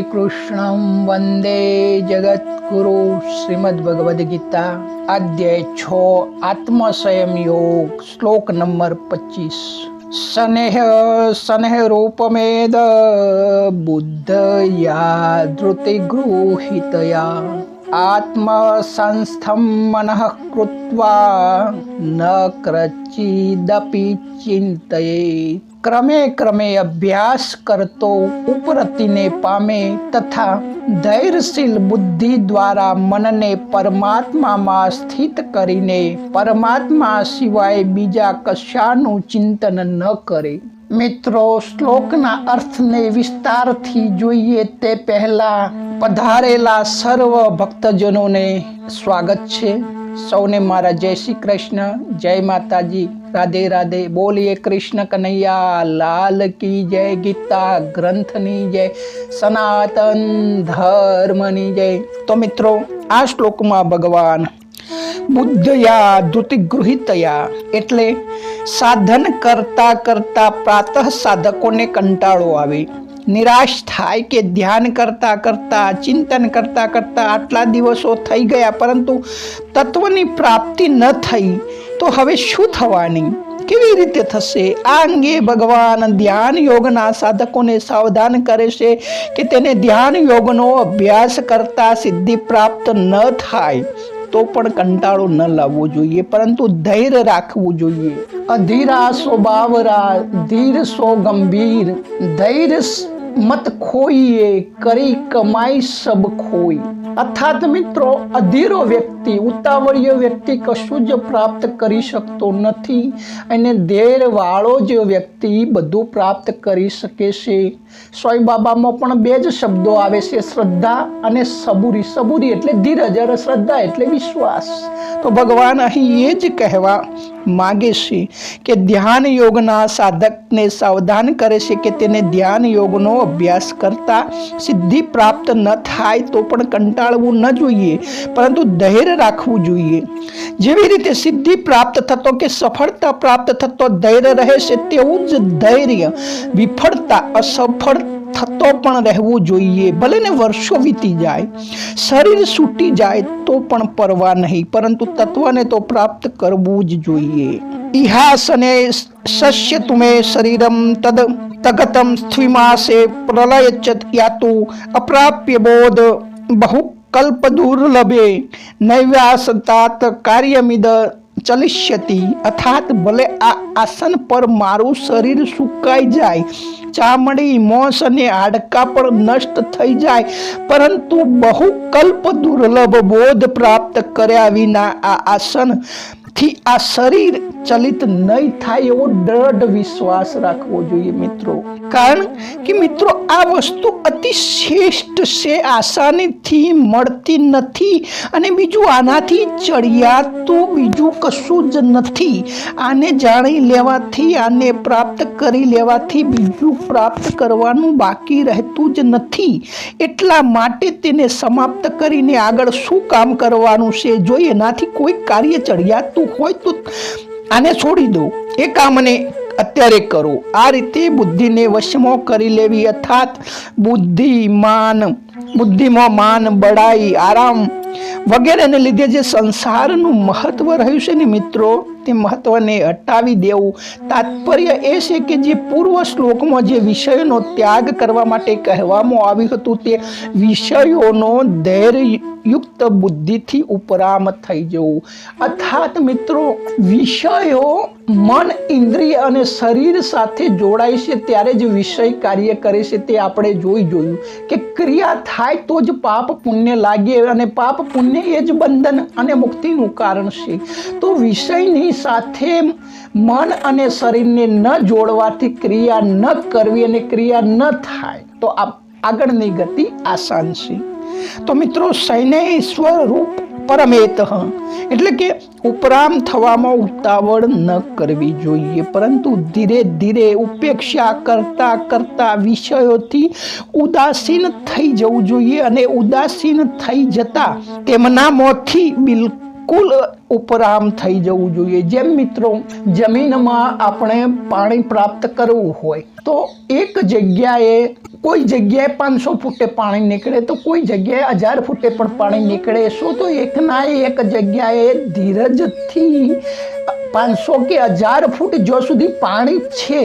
હરિ ઓમ શ્રી કૃષ્ણમ વંદે જગદગુરુ શ્રીમદ ભગવદ્ ગીતા અધ્યાય છ, આત્મસંયમ યોગ, શ્લોક નંબર પચીસ. સનેહ સનેહ રૂપમેદ બુદ્ધયા ધૃતિ ગૃહિતયા આત્મસંસ્થમ મનઃ કૃત્વા ન ક્રચિદપી ચિંતયે ક્રમે ક્રમે અભ્યાસ કરતો ઉપરતિને પામે તથા ધૈર્યશીલ બુદ્ધિ દ્વારા મનને પરમાત્મામાં સ્થિત કરીને પરમાત્મા સિવાય બીજા કશાનું ચિંતન ન કરે મિત્રો શ્લોકના અર્થને વિસ્તારથી જોઈએ તે પહેલા પધારેલા સર્વ ભક્તજનોને સ્વાગત છે સૌને મારા જય શ્રી કૃષ્ણ, જય માતાજી. રાધે રાધે બોલીએ કૃષ્ણ કનૈયા, લાલ કી જય ગીતા ગ્રંથની જય, સનાતન ધર્મની જય. તો મિત્રો, આ શ્લોકમાં ભગવાન બુદ્ધયા ધૃતિગૃહિતયા એટલે સાધન કરતા કરતા પ્રાતઃ સાધકોને કંટાળો આવે. નિરાશ થાય કે ધ્યાન કરતાં કરતાં, ચિંતન કરતાં કરતાં આટલા દિવસો થઈ ગયા, પરંતુ તત્વની પ્રાપ્તિ ન થઈ, તો હવે શું થવાની? કેવી રીતે થશે? આ અંગે ભગવાન ધ્યાન યોગના સાધકોને સાવધાન કરે છે કે તેને ધ્યાન યોગનો અભ્યાસ કરતા સિદ્ધિ પ્રાપ્ત ન થાય, તો પણ કંટાળો ન લાવવો જોઈએ, પરંતુ ધૈર્ય રાખવું જોઈએ. અધીરા સ્વભાવરા, ધીર સો ગંભીર ધૈર્ય મત ખોઈએ કરી કમાઈ સબ ખોઈ. અર્થાત મિત્રો, અધીરો વ્યક્તિ, ઉતાવળીય વ્યક્તિ કશું જ પ્રાપ્ત કરી શકતો નથી અને ધૈર્ય વાળો જ વ્યક્તિ બધું પ્રાપ્ત કરી શકે છે. સ્વાય બાબામાં પણ બે જ શબ્દો આવે છે, શ્રદ્ધા અને સબુરી. સબુરી એટલે ધીરજ અને શ્રદ્ધા એટલે વિશ્વાસ. તો ભગવાન અહીં એ જ કહેવા માગે છે કે ધ્યાન યોગના સાધકને સાવધાન કરે છે કે તેને ધ્યાન યોગનો અભ્યાસ કરતા સિદ્ધિ પ્રાપ્ત ન થાય તો પણ કંટાળવું ન જોઈએ, પરંતુ ધૈર્ય રાખવું જોઈએ. જેવી રીતે સિદ્ધિ પ્રાપ્ત થતો કે સફળતા પ્રાપ્ત થતો ધૈર્ય રહે છે, તેવું જ ધૈર્ય વિફળતા અસફળ થતો પણ રહેવું જોઈએ. ભલે ને વર્ષો વીતી જાય, શરીર છૂટી જાય તો પણ પરવા નહીં, પરંતુ તત્વને તો પ્રાપ્ત કરવું જ જોઈએ. ઇહાસને શસ્ય તુમે શરીરમ તદ તગતમ સ્થિમાસે પ્રલય યાતુ અપ્રાપ્ય બોધ બહુ કલ્પ દુર્લભે નૈવ્યાસતાત કાર્યમિદ ચલિષ્યતિ અર્થાત ભલે આ આસન પર મારું શરીર સુકાઈ જાય ચામડી મોસ અને હાડકા પણ નષ્ટ થઈ જાય પરંતુ બહુ કલ્પ દુર્લભ બોધ પ્રાપ્ત કર્યા વિના આ આસન થી આ શરીર ચલિત નહીં થાય એવો દ્રઢ વિશ્વાસ રાખવો જોઈએ મિત્રો. કારણ કે મિત્રો, આ વસ્તુ અતિ શ્રેષ્ઠ છે, આસાનીથી મળતી નથી અને બીજું આનાથી ચડિયાતું બીજું કશું જ નથી. આને જાણી લેવાથી, આને પ્રાપ્ત કરી લેવાથી બીજું પ્રાપ્ત કરવાનું બાકી રહેતું જ નથી. એટલા માટે તેને સમાપ્ત કરીને આગળ શું કામ કરવાનું છે? જો એનાથી કોઈ કાર્ય ચડિયાતું હોય તો આને છોડી દો. એ કામને અત્યારે કરો. આ રીતે બુદ્ધિને વશમાં કરી લેવી અર્થાત બુદ્ધિમાન બુદ્ધિમાં માન બળાઈ, આરામ વગેરેને લીધે જે સંસારનું મહત્વ રહ્યું છે ને મિત્રો તે મહત્વને હટાવી દેવું. તાત્પર્ય એ છે કે જે પૂર્વ શ્લોકમાં જે વિષયોનો ત્યાગ કરવા માટે કહેવામાં આવ્યું હતું તે વિષયોનો ધૈર્યયુક્ત બુદ્ધિથી ઉપરામ થઈ જવું. અર્થાત મિત્રો, વિષયો મન, ઇન્દ્રિય અને શરીર સાથે જોડાય છે ત્યારે જ વિષય કાર્ય કરે છે તે આપણે જોઈ જોયું. કે ક્રિયા થાય તો જ પાપ પુણ્ય લાગે અને પાપ પુણ્ય એ જ બંધન અને મુક્તિનું કારણ છે. તો વિષયની સાથે મન અને શરીરને ન જોડવાથી ક્રિયા ન કરવી અને ક્રિયા ન થાય. તો આગળની ગતિ આસાન છે. તો મિત્રો સૈન્ય રૂપ પરમેત એટલે કે ઉપરામ થવામાં ઉતાવળ ન કરવી જોઈએ. પરંતુ ધીરે ધીરે ઉપેક્ષા કરતા કરતા વિષયોથી ઉદાસીન થઈ જવું જોઈએ અને ઉદાસીન થઈ જતા તેમના મોથી બિલકુલ ઉપરામ થઈ જવું જોઈએ. જેમ મિત્રો, જમીનમાં આપણે પાણી પ્રાપ્ત કરવું હોય, તો એક જગ્યાએ, કોઈ જગ્યાએ પાંચસો ફૂટે પાણી નીકળે, તો કોઈ જગ્યાએ હજાર ફૂટે પણ પાણી નીકળે. શું તો એકના એક જગ્યાએ ધીરજથી પાંચસો કે હજાર ફૂટ જો સુધી પાણી છે,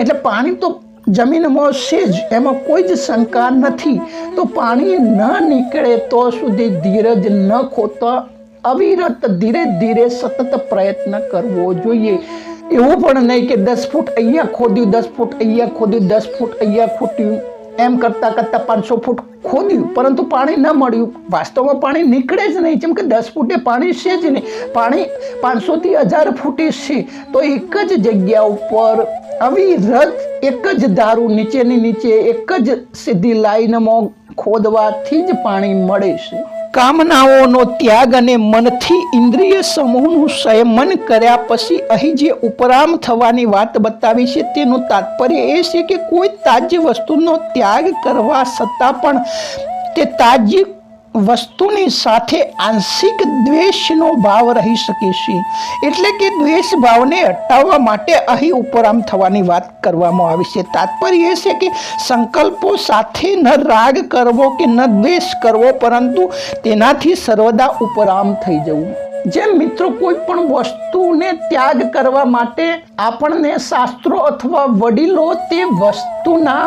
એટલે પાણી તો જમીનમાં છે જ, એમાં કોઈ જ શંકા નથી. તો પાણી ન નીકળે તો સુધી ધીરજ ન ખોતા અવિરત ધીરે ધીરે સતત પ્રયત્ન કરવો જોઈએ. એવું પણ નહીં કે દસ ફૂટ અહીંયા ખોદ્યું, દસ ફૂટ અહીંયા ખોદ્યું, દસ ફૂટ અહીંયા ખૂટ્યું. એમ કરતાં કરતાં પાંચસો ફૂટ ખોદ્યું, પરંતુ પાણી ન મળ્યું. વાસ્તવમાં પાણી નીકળે જ નહીં. જેમ કે દસ ફૂટે પાણી છે જ નહીં. પાણી પાંચસોથી હજાર ફૂટે છે. તો એક જ જગ્યા ઉપર અવિરત એક જ ધારું નીચેની નીચે એક જ સીધી લાઈનમાં ખોદવાથી જ પાણી મળે છે. કામનાઓનો ત્યાગ અને મનથી ઇન્દ્રિય સમૂહનું સંયમન કર્યા પછી અહીં જે ઉપરામ થવાની વાત બતાવી છે, તેનું તાત્પર્ય એ છે કે કોઈ તાજ્ય વસ્તુનો ત્યાગ કરવા છતાં પણ તે તાજ્ય વસ્તુની સાથે આંશિક દ્વેષનો ભાવ રહી શકે છે. એટલે કે દ્વેષ ભાવને હટાવવા માટે અહીં ઉપરામ થવાની વાત કરવામાં આવી છે. તાત્પર્ય એ છે કે સંકલ્પો સાથે ન રાગ કરવો કે ન દ્વેષ કરવો, પરંતુ તેનાથી સર્વદા ઉપરામ થઈ જવું. જેમ મિત્રો કોઈ પણ વસ્તુને ત્યાગ કરવા માટે આપણને શાસ્ત્રો અથવા વડીલો તે વસ્તુના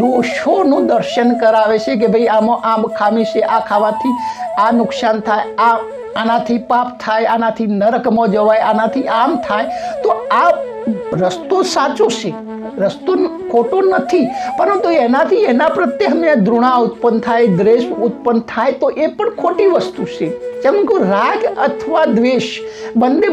દોષોનું દર્શન કરાવે છે કે ભાઈ આમાં આમ ખામી છે, આ ખાવાથી આ નુકસાન થાય, આ આનાથી પાપ થાય, આનાથી નરકમાં જવાય, આનાથી આમ થાય, તો આ રસ્તો સાચો છે. રસ્તો ખોટો નથી. પરંતુ એનાથી એના પ્રત્યે અમે ધૃણા ઉત્પન્ન થાય, દ્વેષ ઉત્પન્ન થાય, તો એ પણ ખોટી વસ્તુ છે. જેમ કે રાગ અથવા દ્વેષ બંને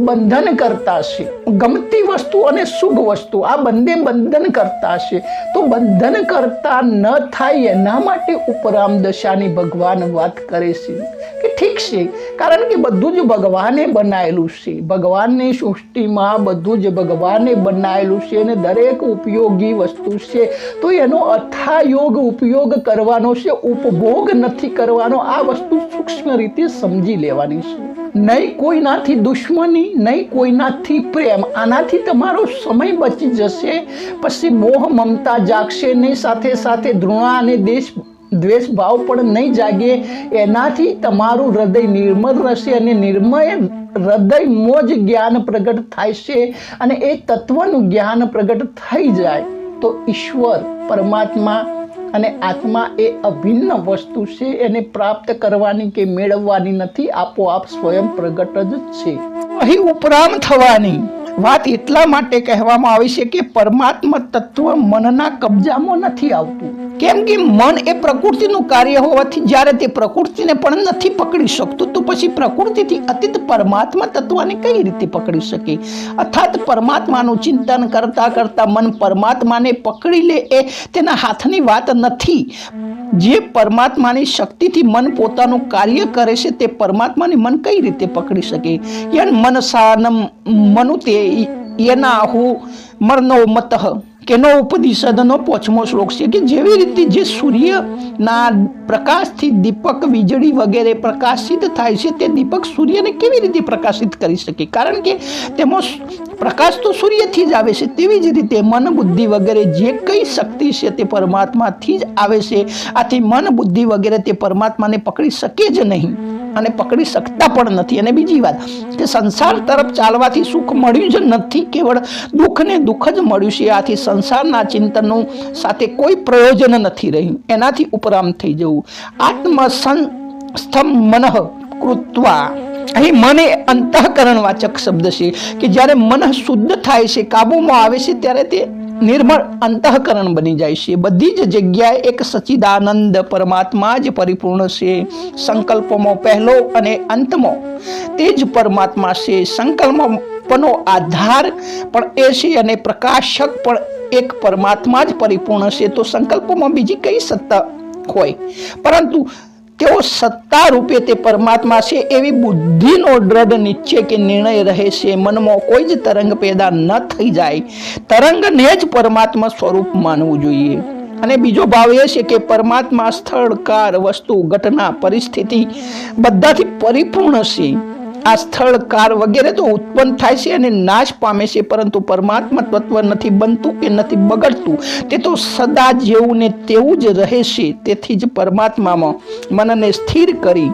બંધન કરતા છે. ગમતી વસ્તુ અને શુભ વસ્તુ આ બંને બંધન કરતા છે. તો બંધન કરતા ન થાય એના માટે ઉપરામ દશાની ભગવાન વાત કરે છે કે ઠીક છે, કારણ કે બધું જ ભગવાને બનાવેલું છે. ભગવાનની સૃષ્ટિમાં બધું જ ભગવાને બનાવેલું છે અને દરેક ઉપયોગી વસ્તુ છે. તો એનો અથાયોગ ઉપયોગ કરવાનો છે, ઉપભોગ નથી કરવાનો. આ વસ્તુ સૂક્ષ્મ રીતે સમજી લેવાની છે. નહીં કોઈનાથી દુશ્મની, નહીં કોઈનાથી પ્રેમ. આનાથી તમારો સમય બચી જશે, પછી મોહ મમતા જાગશે, નહીં સાથે સાથે ધૃણા અને દેશ દ્વેષ ભાવ પણ નહીં જાગે. એનાથી તમારું હૃદય નિર્મળ રહેશે અને નિર્મય હૃદયમાં જ જ્ઞાન પ્રગટ થાય છે અને એ તત્વનું જ્ઞાન પ્રગટ થઈ જાય, તો ઈશ્વર, પરમાત્મા અને આત્મા એ અભિન્ન વસ્તુ છે, એને પ્રાપ્ત કરવાની કે મેળવવાની નથી, આપોઆપ સ્વયં પ્રગટ જ છે. અહીં ઉપરામ થવાની વાત એટલા માટે કહેવામાં આવી છે કે પરમાત્મા તત્વ મનના કબજામાં નથી આવતું. કેમ કે મન એ પ્રકૃતિનું કાર્ય હોવાથી જ્યારે તે પ્રકૃતિને પણ નથી પકડી શકતું, તો પછી પ્રકૃતિથી અતીત પરમાત્મા તત્વને કઈ રીતે પકડી શકે? અર્થાત પરમાત્માનું ચિંતન કરતા કરતા મન પરમાત્માને પકડી લે એ તેના હાથની વાત નથી. જે પરમાત્માની શક્તિથી મન પોતાનું કાર્ય કરે છે, તે પરમાત્માને મન કઈ રીતે પકડી શકે? યન મનસાનમ મનુતે યનાહુ મરનો મતઃ કેનો ઉપનિષદનો પોચમો શ્લોક છે કે જેવી રીતે જે સૂર્યના પ્રકાશથી દીપક વીજળી વગેરે પ્રકાશિત થાય છે તે દીપક સૂર્યને કેવી રીતે પ્રકાશિત કરી શકે? કારણ કે તેમાં પ્રકાશ તો સૂર્યથી જ આવે છે, તેવી જ રીતે મન બુદ્ધિ વગેરે જે કઈ શક્તિ છે તે પરમાત્માથી જ આવે છે. આથી મન બુદ્ધિ વગેરે તે પરમાત્માને પકડી શકે જ નહીં. અને પકડી શકતા પણ નથી. અને બીજી વાત, કે સંસાર તરફ ચાલવાથી સુખ મળ્યું જ નથી. કેવળ દુઃખને દુઃખ જ મળ્યું છે. આથી સંસારના ચિંતનનું સાથે કોઈ પ્રયોજન નથી રહ્યું. એનાથી ઉપરામ થઈ જવું. આત્મ સંસ્થમ મનઃ કૃત્વા. અહીં મને અંતઃકરણ વાચક શબ્દ છે, કે જ્યારે મન શુદ્ધ થાય છે, કાબુમાં આવે છે, ત્યારે તે નિર્મળ અંતઃકરણ બની જાય છે. બધી જ જગ્યાએ એક સચિદાનંદ પરમાત્મા જ પરિપૂર્ણ છે. સંકલ્પમાં પહેલો અને અંતમાં. તે જ પરમાત્મા છે. સંકલ્પનો આધાર પણ એ છે અને પ્રકાશક પણ એક પરમાત્મા જ પરિપૂર્ણ છે. તો સંકલ્પમાં બીજી કઈ સત્તા હોય? પરંતુ તેઓ સત્તા રૂપે તે પરમાત્મા છે એવી બુદ્ધિનો દ્રઢ નિશ્ચય કે નિર્ણય રહે છે. મનમાં કોઈ જ તરંગ પેદા ન થઈ જાય. તરંગને જ પરમાત્મા સ્વરૂપ માનવું જોઈએ. અને બીજો ભાવ એ છે કે પરમાત્મા સ્થળ, કાર, વસ્તુ, ઘટના, પરિસ્થિતિ બધાથી પરિપૂર્ણ છે. આ સ્થળ, કાર વગેરે તો ઉત્પન્ન થાય છે અને નાશ પામે છે, પરંતુ પરમાત્મા તત્વ નથી બનતું કે નથી બગડતું. તે તો સદા જેવું ને તેવું જ રહે છે, તેથી જ પરમાત્મામાં મનને સ્થિર કરી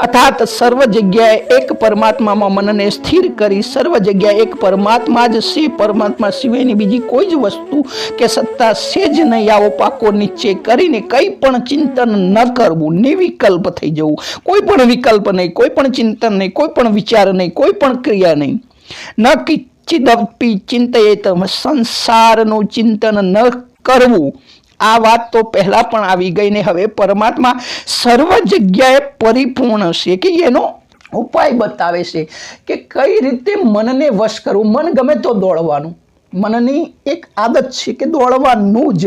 અર્થાત સર્વ જગ્યાએ એક પરમાત્મામાં મનને સ્થિર કરી સર્વ જગ્યાએ એક પરમાત્મા જ છે પરમાત્મા સિવાયની બીજી કોઈ જ વસ્તુ કે સત્તા છે જ નહીં. આવો પાકો નીચે કરીને કંઈ પણ ચિંતન ન કરવું. નિર્વિકલ્પ થઈ જવું. કોઈ પણ વિકલ્પ નહીં, કોઈ પણ ચિંતન નહીં, કોઈ પણ વિચાર નહીં, કોઈ પણ ક્રિયા નહીં. ન કિચિદપી ચિંતયે તમે સંસારનું ચિંતન ન કરવું. આ વાત તો પહેલાં પણ આવી ગઈ ને હવે પરમાત્મા સર્વ જગ્યાએ પરિપૂર્ણ છે કે એનો ઉપાય બતાવે છે કે કઈ રીતે મનને વશ કરવું? મન ગમે તો દોડવાનું. મનની એક આદત છે કે દોડવાનું જ.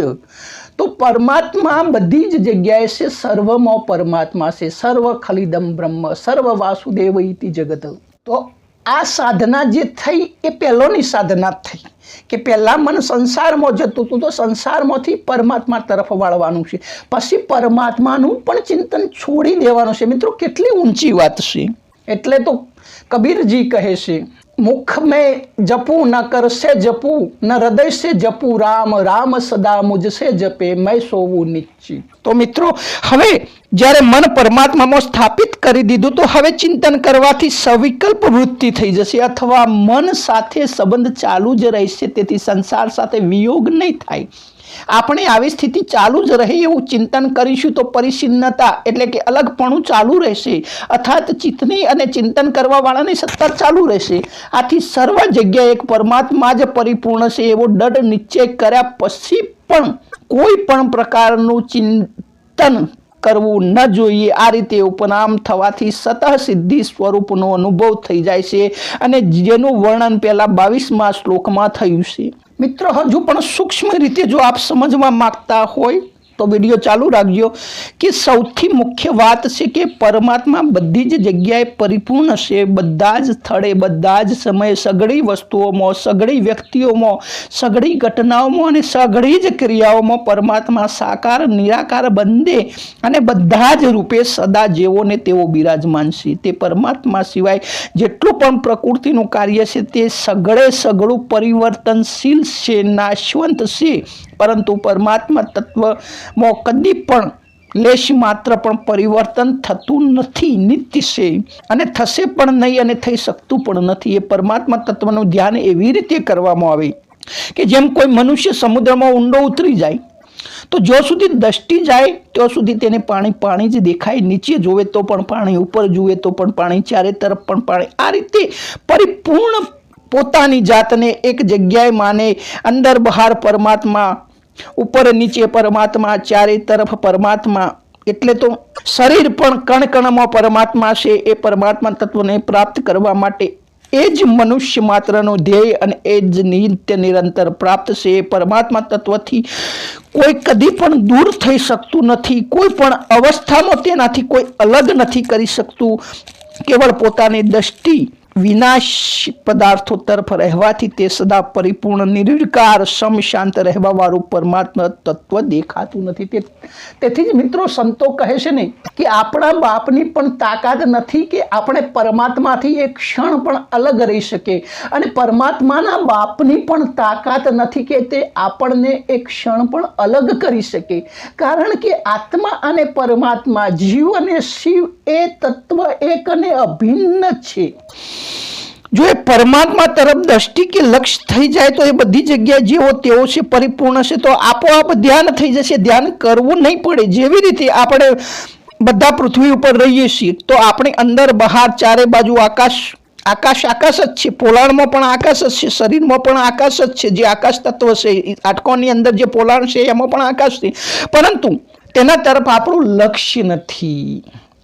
તો પરમાત્મા બધી જ જગ્યાએ છે, સર્વમાં પરમાત્મા છે, સર્વ ખલિદમ બ્રહ્મ, સર્વ વાસુદેવ ઇતિ જગત. તો આ સાધના જે થઈ એ પહેલોની સાધના થઈ. કે પહેલાં મન સંસારમાં જતું હતું, તો સંસારમાંથી પરમાત્મા તરફ વાળવાનું છે. પછી પરમાત્માનું પણ ચિંતન છોડી દેવાનું છે. મિત્રો, કેટલી ઊંચી વાત છે. એટલે તો કબીરજી કહે છે મુખ મેં જપું ન કરશે જપું, ન હૃદય સે જપું, રામ રામ સદા મુજસે જપે, મેં સોવું નિશ્ચિત. તો મિત્રો, હવે જ્યારે મન પરમાત્મામાં સ્થાપિત કરી દીધું, તો હવે ચિંતન કરવાથી સવિકલ્પ વૃત્તિ થઈ જશે અથવા મન સાથે સંબંધ ચાલુ જ રહેશે, તેથી સંસાર સાથે વિયોગ નહીં થાય. આપણે આવી સ્થિતિ ચાલુ જ રહે એવું ચિંતન કરીશું તો પરિચ્છિન્નતા એટલે કે અલગપણું ચાલુ રહેશે. અર્થાત ચિત્તની અને ચિંતન કરવાવાળાની સત્તા ચાલુ રહેશે. આથી સર્વ જગ્યાએ પરમાત્મા જ પરિપૂર્ણ છે એવો દઢ નિશ્ચય કર્યા પછી પણ કોઈ પણ પ્રકારનું ચિંતન કરવું ન જોઈએ. આ રીતે ઉપનામ થવાથી સતઃ સિદ્ધિ સ્વરૂપનો અનુભવ થઈ જાય છે અને જેનું વર્ણન પહેલાં બાવીસમાં શ્લોકમાં થયું છે. મિત્રો, હજુ પણ સૂક્ષ્મ રીતે જો આપ સમજવા માંગતા હોય તો વીડિયો ચાલુ રાખજો કે સૌથી મુખ્ય વાત છે કે પરમાત્મા બધી જ જગ્યાએ પરિપૂર્ણ છે. બધા જ સ્થળે, બધા જ સમયે, સઘળી વસ્તુઓમાં, સઘળી વ્યક્તિઓમાં, સઘળી ઘટનાઓમાં અને સઘળી જ ક્રિયાઓમાં પરમાત્મા સાકાર, નિરાકાર બંને અને બધા જ રૂપે સદા જેવો ને તેવો બિરાજમાન છે. તે પરમાત્મા સિવાય જેટલું પણ પ્રકૃતિનું કાર્ય છે તે સઘળે સઘળું પરિવર્તનશીલ છે, નાશવંત છે. પરંતુ પરમાત્મા તત્વમાં કદી પણ લેશ માત્ર પણ પરિવર્તન થતું નથી, નિત્ય છે. અને થશે પણ નહીં અને થઈ શકતું પણ નથી. એ પરમાત્મા તત્વનું ધ્યાન એવી રીતે કરવામાં આવે કે જેમ કોઈ મનુષ્ય સમુદ્રમાં ઊંડો ઉતરી જાય, તો જો સુધી દ્રષ્ટિ જાય ત્યાં સુધી તેને પાણી પાણી જ દેખાય. નીચે જોવે તો પણ પાણી, ઉપર જુએ તો પણ પાણી, ચારે તરફ પણ પાણી. આ રીતે પરિપૂર્ણ પોતાની જાતને એક જગ્યાએ માને, અંદર બહાર પરમાત્મા ઉપર નીચે પરમાત્મા, ચારે તરફ પરમાત્મા. એટલે તો શરીર પણ કણ કણમાં પરમાત્મા છે, એ પરમાત્મા તત્વને પ્રાપ્ત કરવા માટે એ જ મનુષ્ય માત્રનો ધ્યેય અને એ જ નિત્ય નિરંતર પ્રાપ્ત છે. એ પરમાત્મા તત્વથી કોઈ કદી પણ દૂર થઈ શકતું નથી, કોઈ પણ અવસ્થામાં તેનાથી કોઈ અલગ નથી કરી શકતું. કેવળ પોતાની દ્રષ્ટિ વિનાશ પદાર્થો તરફ રહેવાથી તે સદા પરિપૂર્ણ, નિર્વિકાર સમ શાંત રહેવા વાળું પરમાત્મા તત્વ દેખાતું નથી. તે, તેથી જ મિત્રો સંતો કહે છે ને કે આપણા બાપની પણ તાકાત નથી કે આપણે પરમાત્માથી એક ક્ષણ પણ અલગ રહી શકે અને પરમાત્માના બાપની પણ તાકાત નથી કે તે આપણને એક ક્ષણ પણ અલગ કરી શકે. કારણ કે આત્મા અને પરમાત્મા જીવ અને શિવ એ તત્વ એક અને અભિન્ન છે. જો એ પરમાત્મા તરફ દ્રષ્ટિ કે લક્ષ્ય થઈ જાય તો એ બધી જગ્યાએ જેવો તેવો છે, પરિપૂર્ણ છે, તો આપોઆપ ધ્યાન થઈ જશે. ધ્યાન કરવું નહીં પડે. જેવી રીતે આપણે બધા પૃથ્વી ઉપર રહીએ છીએ, તો આપણે અંદર બહાર ચારે બાજુ આકાશ આકાશ આકાશ જ છે. પોલાણમાં પણ આકાશ જ છે. શરીરમાં પણ આકાશ જ છે. જે આકાશ તત્વ છે આટકોની અંદર જે પોલાણ છે, એમાં પણ આકાશ છે. પરંતુ તેના તરફ આપણું લક્ષ્ય નથી.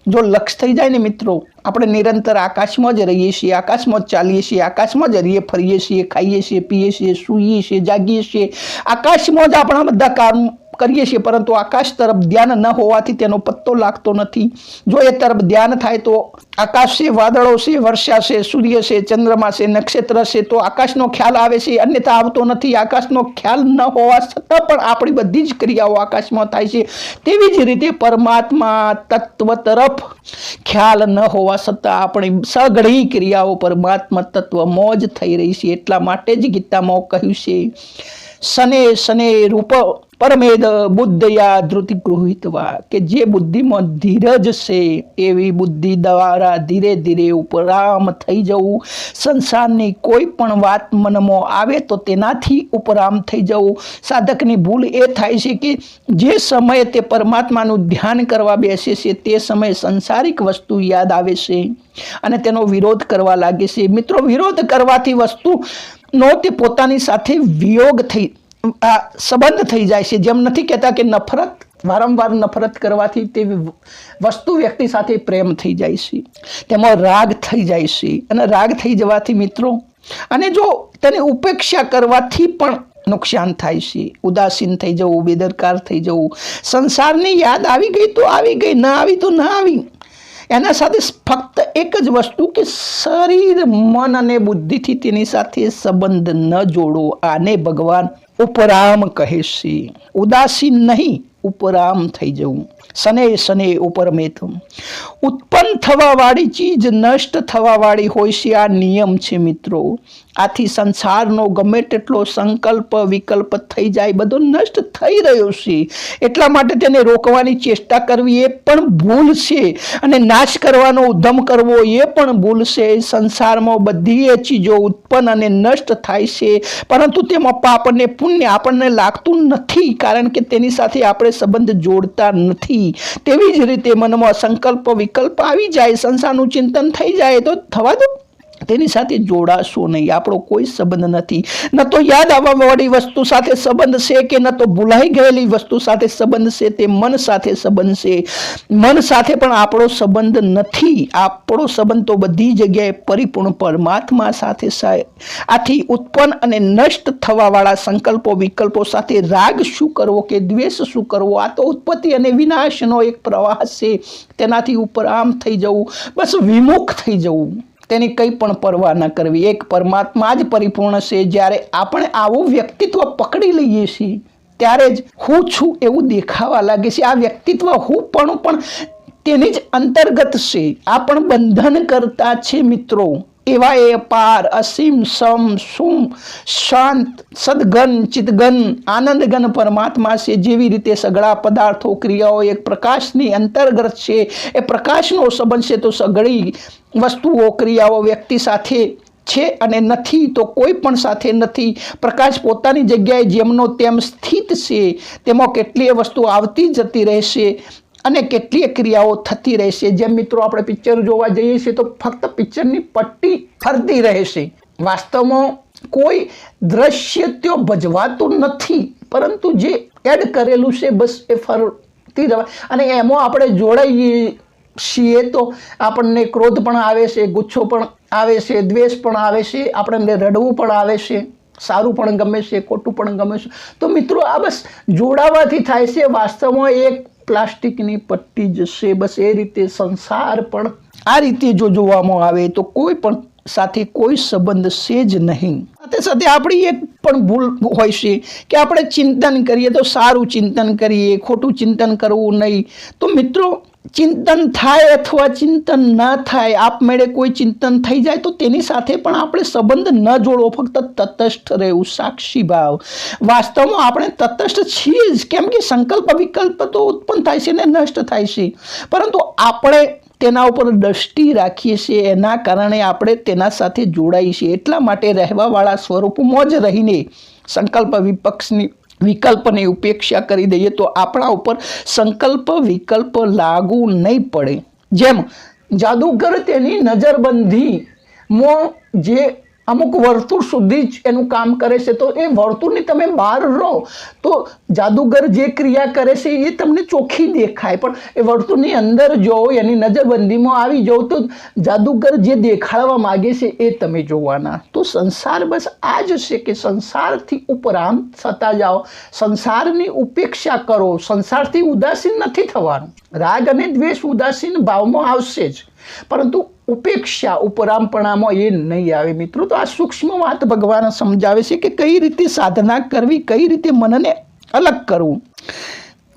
જો લક્ષ થઈ જાય ને મિત્રો, આપણે નિરંતર આકાશમાં જ રહીએ છીએ, આકાશમાં જ ચાલીએ છીએ, આકાશમાં જ રહીએ, ફરીએ છીએ, ખાઈએ છીએ, પીએ છીએ, સૂઈએ છીએ, જાગીએ છીએ. આકાશમાં જ આપણા બધા કામ કરીએ છીએ, પરંતુ આકાશ તરફ ધ્યાન ન હોવાથી તેનો પત્તો લાગતો નથી. જો એ તરફ ધ્યાન થાય તો આકાશ છે, વાદળો છે, વર્ષા છે, સૂર્ય છે, ચંદ્રમા છે, નક્ષત્ર છે, તો આકાશનો ખ્યાલ આવે છે, અન્યથા આવતો નથી. આકાશનો ખ્યાલ ન હોવા છતાં પણ આપણી બધી જ ક્રિયાઓ આકાશમાં થાય છે. તેવી જ રીતે પરમાત્મા તત્વ તરફ ખ્યાલ ન હોવા છતાં આપણી સઘળી ક્રિયાઓ પરમાત્મા તત્વ મોજ થઈ રહી છે. એટલા માટે જ ગીતામાં કહ્યું છે શને શને રૂપ પરમેદ બુદ્ધયા ધૃતિ ગૃહિતવા કે જે બુદ્ધિમાં ધીરજ છે, એવી બુદ્ધિ દ્વારા ધીરે ધીરે ઉપરામ થઈ જવું. સંસારની કોઈ પણ વાત મનમાં આવે તો તેનાથી ઉપરામ થઈ જવું. સાધકની ભૂલ એ થાય છે કે જે સમયે તે પરમાત્માનું ધ્યાન કરવા બેસે છે, તે સમયે સંસારિક વસ્તુ યાદ આવે છે અને તેનો વિરોધ કરવા લાગે છે. મિત્રો, વિરોધ કરવાથી વસ્તુ નો તે પોતાની સાથે વિયોગ થઈ સંબંધ થઈ જાય છે. જેમ નથી કહેતા કે નફરત, વારંવાર નફરત કરવાથી તે વસ્તુ વ્યક્તિ સાથે પ્રેમ થઈ જાય છે. તેમાં રાગ થઈ જાય છે. અને રાગ થઈ જવાથી મિત્રો, અને જો તેની ઉપેક્ષા કરવાથી પણ નુકસાન થાય છે. ઉદાસીન થઈ જવું, બેદરકાર થઈ જવું. સંસારની યાદ આવી ગઈ તો આવી ગઈ, ના આવી તો ના આવી. એના સાથે ફક્ત એક જ વસ્તુ કે શરીર, મન અને બુદ્ધિથી તેની સાથે સંબંધ ન જોડો. આને ભગવાન ઉપરામ કહે છે. ઉદાસીન નહીં ઉપરામ થઈ જવું. સને સને ઉપરમેથમ ઉત્પન્ન થવાવાળી ચીજ નષ્ટ થવાવાળી હોય છે, આ નિયમ છે મિત્રો. આથી સંસારનો ગમે તેટલો સંકલ્પ, વિકલ્પ થઈ જાય, બધો નષ્ટ થઈ રહ્યો છે. એટલા માટે તેને રોકવાની ચેષ્ટા કરવી એ પણ ભૂલ છે અને નાશ કરવાનો ઉદ્ધમ કરવો એ પણ ભૂલ છે. સંસારમાં બધી એ ચીજો ઉત્પન્ન અને નષ્ટ થાય છે, પરંતુ તેમાં પાપ અને પુણ્ય આપણને લાગતું નથી, કારણ કે તેની સાથે આપણે સંબંધ જોડતા નથી. તેવી જ રીતે મનમાં સંકલ્પ વિકલ્પ આવી જાય, સંસારનું ચિંતન થઈ જાય, તો થવા દો. તેની સાથે જોડાશો નહીં. આપણો કોઈ સંબંધ નથી. ન તો યાદ આવવાવાળી વસ્તુ સાથે સંબંધ છે કે ન તો ભૂલાઈ ગયેલી વસ્તુ સાથે સંબંધ છે તે મન સાથે સંબંધ છે. મન સાથે પણ આપણો સંબંધ નથી. આપણો સંબંધ તો બધી જગ્યાએ પરિપૂર્ણ પરમાત્મા સાથે આથી ઉત્પન્ન અને નષ્ટ થવાવાળા સંકલ્પો, વિકલ્પો સાથે રાગ શું કરવો કે દ્વેષ શું કરવો? આ તો ઉત્પત્તિ અને વિનાશનો એક પ્રવાહ છે. તેનાથી ઉપર આમ થઈ જવું. બસ વિમુખ થઈ જવું. તેની કંઈ પણ પરવા ન કરવી. એક પરમાત્મા જ પરિપૂર્ણ છે. જ્યારે આપણે આવું વ્યક્તિત્વ પકડી લઈએ છીએ, ત્યારે જ હું છું એવું દેખાવા લાગે છે. આ વ્યક્તિત્વ હું પણ પણ તેની જ અંતર્ગત છે. આ પણ બંધન કરતા છે મિત્રો. એવા એ પાર અસીમ સમ સુમ શાંત સદગન ચિતગન આનંદગન પરમાત્મા છે. જેવી રીતે સગળા પદાર્થો ક્રિયાઓ એક પ્રકાશની અંતર્ગત છે. એ પ્રકાશનો સંબંધ છે તો સગળી વસ્તુઓ, ક્રિયાઓ વ્યક્તિ સાથે છે અને નથી તો કોઈ પણ સાથે નથી. પ્રકાશ પોતાની જગ્યાએ જેમનો તેમ સ્થિત છે, તેમાં કેટલીય વસ્તુ આવતી જતી રહેશે. અને કેટલીય ક્રિયાઓ થતી રહેશે. જેમ મિત્રો આપણે પિક્ચર જોવા જઈએ છીએ તો ફક્ત પિક્ચરની પટ્ટી ફરતી રહેશે. વાસ્તવમાં કોઈ દ્રશ્ય ત્યાં ભજવાતું નથી, પરંતુ જે એડ કરેલું છે બસ એ ફરતી રહેવા. અને એમાં આપણે જોડાઈએ છીએ તો આપણને ક્રોધ પણ આવે છે ગુચ્છો પણ આવે છે, દ્વેષ પણ આવે છે આપણને રડવું પણ આવે છે, સારું પણ ગમે છે, ખોટું પણ ગમે છે. તો મિત્રો આ બસ જોડાવાથી થાય છે. વાસ્તવમાં એક પ્લાસ્ટિકની પટ્ટી જશે. બસ એ રીતે સંસાર પણ આ રીતે જો જોવામાં આવે તો કોઈ પણ સાથે કોઈ સંબંધ છે જ નહીં. સાથે સાથે આપણી એક પણ ભૂલ હોય છે કે આપણે ચિંતન કરીએ તો સારું ચિંતન કરીએ, ખોટું ચિંતન કરવું નહીં. તો મિત્રો ચિંતન થાય અથવા ચિંતન ન થાય આપમેળે કોઈ ચિંતન થઈ જાય તો તેની સાથે પણ આપણે સંબંધ ન જોડવો, ફક્ત તટસ્થ રહેવું, સાક્ષી ભાવ. વાસ્તવમાં આપણે તટસ્થ છીએ જ, કેમ કે સંકલ્પ વિકલ્પ તો ઉત્પન્ન થાય છે ને નષ્ટ થાય છે. પરંતુ આપણે તેના ઉપર દ્રષ્ટિ રાખીએ છીએ, એના કારણે આપણે તેના સાથે જોડાઈએ છીએ. એટલા માટે રહેવાવાળા સ્વરૂપમાં જ રહીને સંકલ્પ વિપક્ષની વિકલ્પની ઉપેક્ષા કરી દઈએ તો આપણા ઉપર સંકલ્પ, વિકલ્પ લાગુ નહીં પડે. જેમ જાદુગર તેની નજરબંધી, મો જે અમુક વર્તુળ સુધી જ એનું કામ કરે છે, તો એ વર્તુળની તમે બહાર રહો. તો જાદુગર જે ક્રિયા કરે છે, એ તમને ચોખ્ખી દેખાય. પણ એ વર્તુળની અંદર જો એની નજરબંધીમાં આવી જાઓ, તો જાદુગર જે દેખાડવા માગે છે, એ તમે જોવાના. તો સંસાર બસ આ જ છે કે સંસારથી ઉપરાંત થતા જાઓ. સંસારની ઉપેક્ષા કરો. સંસારથી ઉદાસીન નથી થવાનું. રાગ અને દ્વેષ ઉદાસીન ભાવમાં આવશે જ. પરંતુ ઉપેક્ષા ઉપરામપણામાં એ નહીં આવે મિત્રો. તો આ સૂક્ષ્મ વાત ભગવાન સમજાવે છે કે કઈ રીતે સાધના કરવી, કઈ રીતે મનને અલગ કરવું.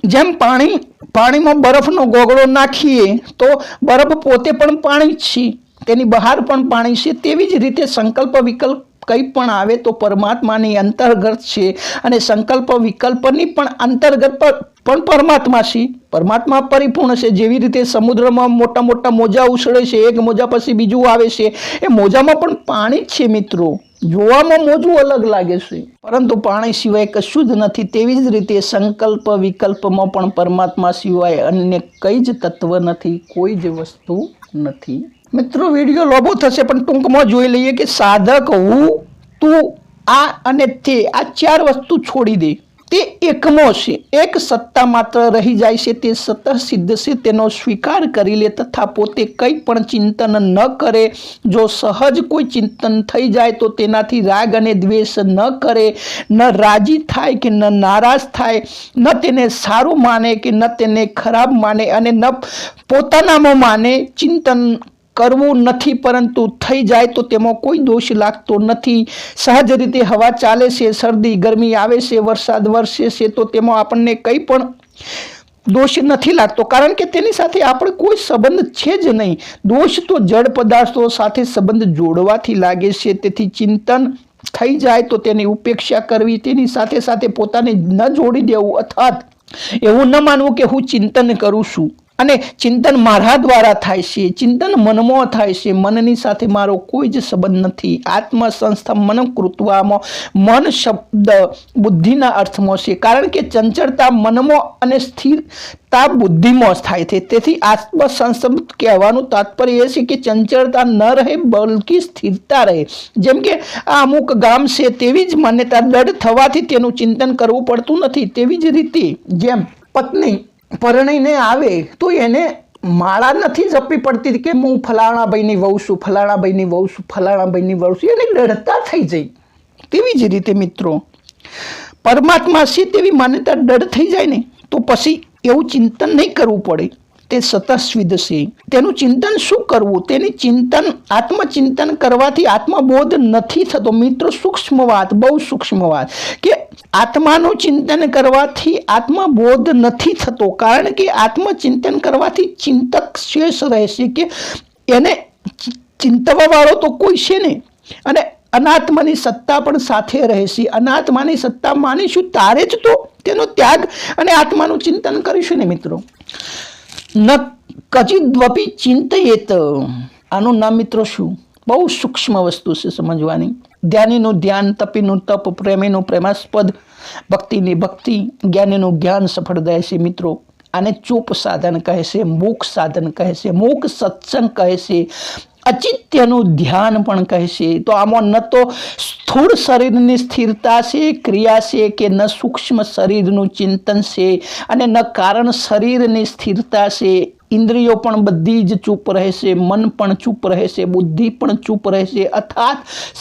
જેમ પાણી, પાણીમાં બરફનો ગોગળો નાખીએ તો બરફ પોતે પણ પાણી છે, તેની બહાર પણ પાણી છે, તેવી જ રીતે સંકલ્પ વિકલ્પ કંઈ પણ આવે તો પરમાત્માની અંતર્ગત છે અને સંકલ્પ વિકલ્પની પણ અંતર્ગત પણ પરમાત્મા છે પરમાત્મા પરિપૂર્ણ છે. જેવી રીતે સમુદ્રમાં મોટા મોટા મોજા ઉછળે છે, એક મોજા પછી બીજું આવે છે, એ મોજામાં પણ પાણી જ છે મિત્રો. જોવામાં મોજું અલગ લાગે છે. પરંતુ પાણી સિવાય કશું જ નથી. તેવી જ રીતે સંકલ્પ વિકલ્પમાં પણ પરમાત્મા સિવાય અન્ય કંઈ જ તત્વ નથી. કોઈ જ વસ્તુ નથી. મિત્રો, વીડિયો લોબો થશે, પણ ટૂંકમાં જોઈ લઈએ કે સાધક હું, તું, આ અને તે, આ ચાર વસ્તુ છોડી દે. તે એકમો છે. એક સત્તા માત્ર રહી જાય છે, તે સતત સિદ્ધ છે, તેનો સ્વીકાર કરી લે તથા પોતે કંઈ પણ ચિંતન ન કરે. જો સહજ કોઈ ચિંતન થઈ જાય, તો તેનાથી રાગ અને દ્વેષ ન કરે. ન રાજી થાય કે ન નારાજ થાય, ન તેને સારું માને કે ન તેને ખરાબ માને અને ન પોતાનામાં માને ચિંતન કરવું નથી, પરંતુ થઈ જાય તો તેમાં કોઈ દોષ લાગતો નથી. સહજ રીતે હવા ચાલે છે, શરદી, ગરમી આવે છે, વરસાદ વરસે છે, તો તેમાં આપણને કંઈ પણ દોષ નથી લાગતો. કારણ કે તેની સાથે આપણે કોઈ સંબંધ છે જ નહીં. દોષ તો જળ પદાર્થો સાથે સંબંધ જોડવાથી લાગે છે. તેથી ચિંતન થઈ જાય તો તેની ઉપેક્ષા કરવી, તેની સાથે સાથે પોતાને ન જોડી દેવું. અર્થાત એવું ન માનવું કે હું ચિંતન કરું છું. અને ચિંતન મારા દ્વારા થાય છે, ચિંતન મનમાં થાય છે. મનની સાથે મારો કોઈ જ સંબંધ નથી. આત્મ સંસ્થા મન કૃત્વામાં, મન શબ્દ બુદ્ધિના અર્થમાં છે. કારણ કે ચંચળતા મનમાં અને સ્થિરતા બુદ્ધિમાં થાય છે. તેથી આત્મ કહેવાનું તાત્પર્ય એ છે કે ચંચળતા ન રહે, બલકી સ્થિરતા રહે. જેમ કે આ અમુક ગામ છે તેવી જ માન્યતા દઢ થવાથી તેનું ચિંતન કરવું પડતું નથી. તેવી જ રીતે જેમ પત્ની પરણીને આવે, તો એને માળા નથી જપવી પડતી કે હું ફલાણા ભાઈની વહુ છું ફલાણા ભાઈની વહુ છું ફલાણા ભાઈની વહુ છું. એને ડરતા થઈ જઈ તેવી જ રીતે મિત્રો, પરમાત્મા છે તેવી માન્યતા ડર થઈ જાય ને, તો પછી એવું ચિંતન નહીં કરવું પડે. તે સતસ્વિદ છે. તેનું ચિંતન શું કરવું? તેની ચિંતન, આત્મચિંતન કરવાથી આત્મબોધ નથી થતો. મિત્રો, સૂક્ષ્મ વાત, બહુ સૂક્ષ્મ વાત કે આત્માનું ચિંતન કરવાથી આત્મબોધ નથી થતો. કારણ કે આત્મચિંતન કરવાથી ચિંતક શેષ રહેશે કે એને ચિંતવાવાળો તો કોઈ છે નહીં. અને અનાત્માની સત્તા પણ સાથે રહેશે. અનાત્માની સત્તા માનીશું તારે જ તો તેનો ત્યાગ અને આત્માનું ચિંતન કરીશું ને મિત્રો. ન કચિદ્વપી ચિંતયેત. આનું નામ મિત્રો શું? બહુ સૂક્ષ્મ વસ્તુ છે સમજવાની. ધ્યાનીનું ધ્યાન તપીનું તપ પ્રેમીનું પ્રેમાસ્પદ ભક્તિની ભક્તિ જ્ઞાનીનું જ્ઞાન સફળદાય છે મિત્રો. આને ચૂપ સાધન કહે છે, મૂક સાધન કહે છે, મૂક સત્સંગ કહે છે અચિત્યનું ધ્યાન પણ કહે છે. તો આમાં ન તો સ્થૂળ શરીરની સ્થિરતા છે, ક્રિયા છે કે ન સૂક્ષ્મ શરીરનું ચિંતન છે અને ન કારણ શરીરની સ્થિરતા છે. ઇન્દ્રિયો પણ બધી જ ચૂપ રહેશે, મન પણ ચૂપ રહેશે, બુદ્ધિ પણ ચૂપ રહેશે. અર્થાત,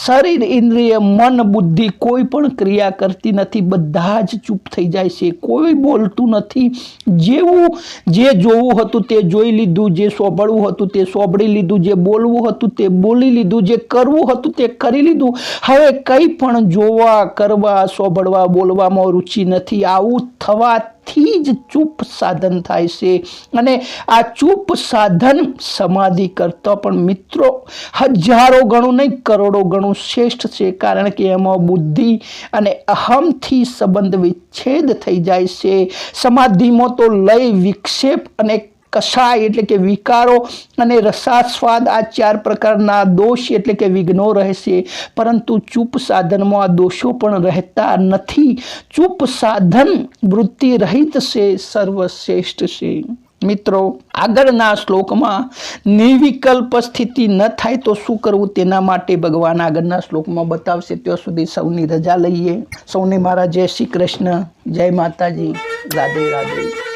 શરીર, ઇન્દ્રિય, મન, બુદ્ધિ કોઈ પણ ક્રિયા કરતી નથી, બધા જ ચૂપ થઈ જાય છે. કોઈ બોલતું નથી. જેવું જે જોવું હતું તે જોઈ લીધું, જે સોંભળવું હતું તે સોંભળી લીધું, જે બોલવું હતું તે બોલી લીધું, જે કરવું હતું તે કરી લીધું. હવે કંઈ પણ જોવા, કરવા, સોંભળવા, બોલવામાં રુચિ નથી. આવું થવા થી જ ચૂપ સાધન થાય છે. અને આ ચૂપ સાધન સમાધિ કરતા પણ મિત્રો હજારો ગણું નહીં, કરોડો ગણું શ્રેષ્ઠ છે. કારણ કે એમાં બુદ્ધિ અને અહમથી સંબંધ વિચ્છેદ થઈ જાય છે. સમાધિમાં તો લય, વિક્ષેપ અને કષાય એટલે કે વિકારો અને રસાસ્વાદ આ ચાર પ્રકારના દોષ એટલે કે વિઘ્નો રહેશે. પરંતુ ચૂપ સાધનમાં આ દોષો પણ રહેતા નથી. ચૂપ સાધન વૃત્તિ રહિત છે, સર્વશ્રેષ્ઠ છે. મિત્રો, આગળના શ્લોકમાં નિર્વિકલ્પ સ્થિતિ ન થાય તો શું કરવું તેના માટે ભગવાન આગળના શ્લોકમાં બતાવશે. ત્યાં સુધી સૌની રજા લઈએ. સૌને મારા જય શ્રી કૃષ્ણ. જય માતાજી. રાધે રાધે.